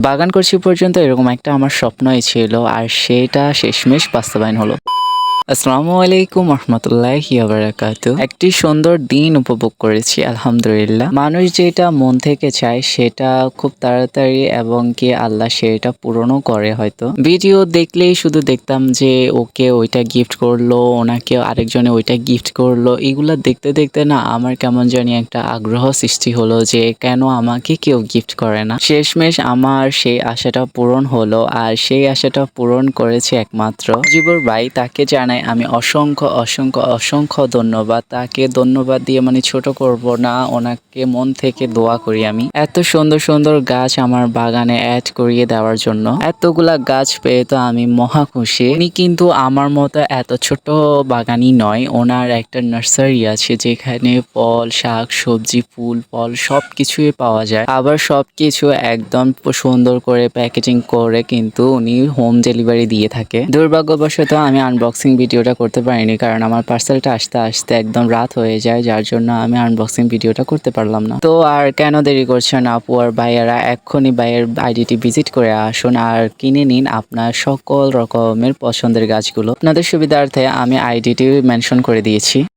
বাগান করছি পর্যন্ত এরকম একটা আমার স্বপ্নই ছিল আর সেটা শেষমেশ বাস্তবায়ন হলো। আসসালামু আলাইকুম রহমতুল্লাহি একটি সুন্দর দিন উপভোগ করেছি, আলহামদুলিল্লাহ। মানুষ যেটা মন থেকে চায় সেটা খুব তাড়াতাড়ি এবং কি আল্লাহ সেটা পূরণও করে হয়তো। ভিডিও দেখলেই শুধু দেখতাম যে ওকে ওইটা গিফট করল, ওনাকে আরেকজনে ওইটা গিফট করল, এগুলো দেখতে দেখতে না আমার কেমন জানি একটা আগ্রহ সৃষ্টি হলো যে কেন আমাকে কেউ গিফট করে না। শেষমেশ আমার সেই আশাটা পূরণ হলো, আর সেই আশাটা পূরণ করেছে একমাত্র মুজিবুর ভাই। তাকে জানাই আমি অসংখ্য অসংখ্য অসংখ্য ধন্যবাদ। তাকে ধন্যবাদ দিয়ে মানে ছোট করব না, ওনাকে মন থেকে দোয়া করি আমি। এত সুন্দর সুন্দর গাছ আমার বাগানে অ্যাড করিয়ে দেওয়ার জন্য। এতগুলা গাছ পেয়ে তো আমি মহা খুশি। উনি কিন্তু আমার মতো এত ছোট বাগানই নয়, ওনার একটা নার্সারি আছে যেখানে ফল, শাক, সবজি, ফুল, ফল সব কিছুই পাওয়া যায়। আবার সব কিছু একদম সুন্দর করে প্যাকেজিং করে কিন্তু উনি হোম ডেলিভারি দিয়ে থাকে। দুর্ভাগ্যবশত আমি আনবক্সিং ভিডিওটা করতে পারিনি, কারণ আমার পার্সেলটা আসতে আসতে একদম রাত হয়ে যায়, যার জন্য আমি আনবক্সিং ভিডিওটা করতে পারলাম না। তো আর কেন দেরি করছেন আপু আর ভাইয়ারা, এক্ষুনি ভাইয়ের আইডিটি ভিজিট করে আসুন আর কিনে নিন আপনার সকল রকমের পছন্দের গাছগুলো। আপনাদের সুবিধার্থে আমি আইডিটি মেনশন করে দিয়েছি।